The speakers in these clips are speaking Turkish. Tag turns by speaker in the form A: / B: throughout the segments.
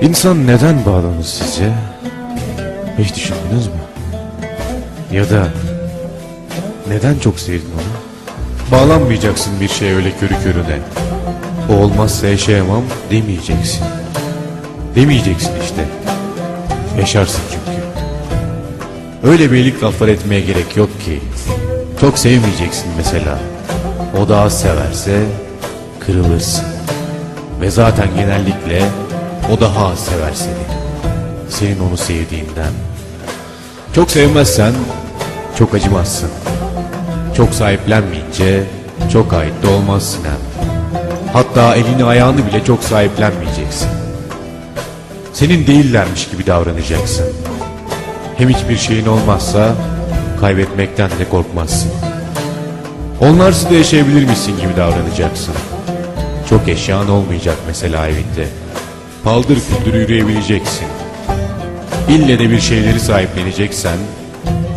A: İnsan neden bağlanır sizce? Hiç düşündünüz mü? Ya da neden çok sevdin onu? Bağlanmayacaksın bir şeye öyle körü körüne. O olmazsa yaşayamam demeyeceksin. Demeyeceksin işte. Yaşarsın çünkü. Öyle birlik laflar etmeye gerek yok ki. Çok sevmeyeceksin mesela. O da az severse kırılırsın. Ve zaten genellikle o daha az sever seni. Senin onu sevdiğinden. Çok sevmezsen çok acımazsın. Çok sahiplenmeyince çok ait de olmazsın hem. Hatta elini ayağını bile çok sahiplenmeyeceksin. Senin değillermiş gibi davranacaksın. Hem hiçbir şeyin olmazsa kaybetmekten de korkmazsın. Onlarsız da yaşayabilirmişsin gibi davranacaksın. Çok eşyan olmayacak mesela evinde. Paldır küldür yürüyebileceksin. İlle de bir şeyleri sahipleneceksen,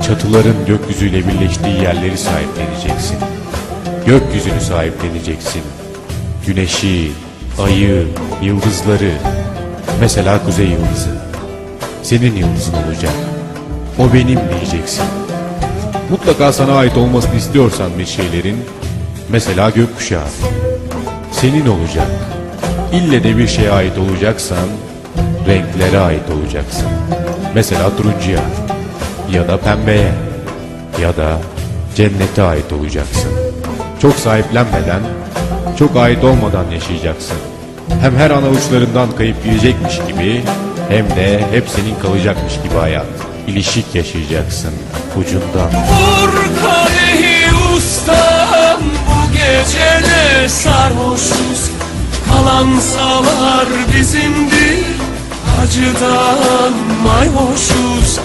A: çatıların gökyüzüyle birleştiği yerleri sahipleneceksin. Gökyüzünü sahipleneceksin. Güneşi, ayı, yıldızları. Mesela kuzey yıldızı. Senin yıldızın olacak. O benim diyeceksin. Mutlaka sana ait olmasını istiyorsan bir şeylerin, mesela gökkuşağı, senin olacak. İlle de bir şeye ait olacaksan, renklere ait olacaksın. Mesela turuncuya, ya da pembeye, ya da cennete ait olacaksın. Çok sahiplenmeden, çok ait olmadan yaşayacaksın. Hem her an avuçlarından kayıp gidecekmiş gibi, hem de hep senin kalacakmış gibi hayat. İlişik yaşayacaksın ucundan.
B: Vur kadehi ustam Bu gece de sarhoşuz Kalan sağlar bizimdir Acıdan mayhoşuz.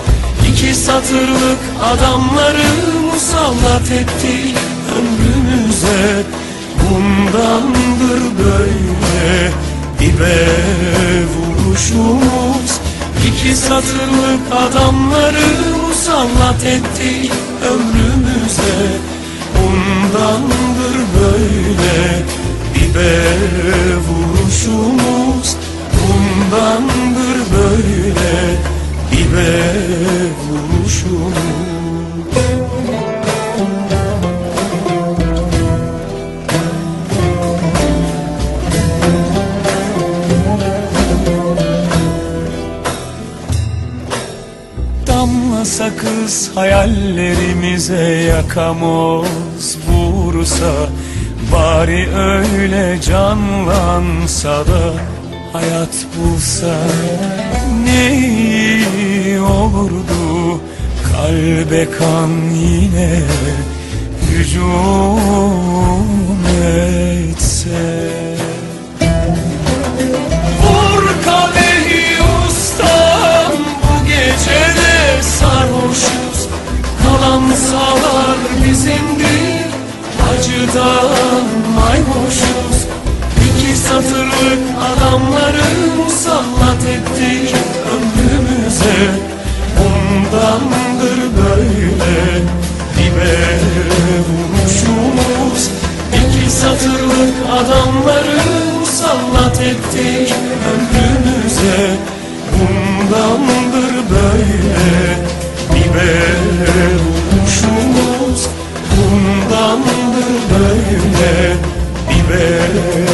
B: İki satırlık adamları musallat etti ömrümüze. Bundandır böyle dibe vuruşumuz. İki satırlık adamları musallat etti ömrümüze Bundandır böyle dibe vuruşumuz Damla sakız hayallerimize yakamoz vursa Bari öyle canlansa da hayat bulsa Ne olurdu? Kalbe kan yine hücum etse satırlık adamları musallat ettik ömrümüze Bundandır böyle dibe vuruşumuz Bundandır böyle dibe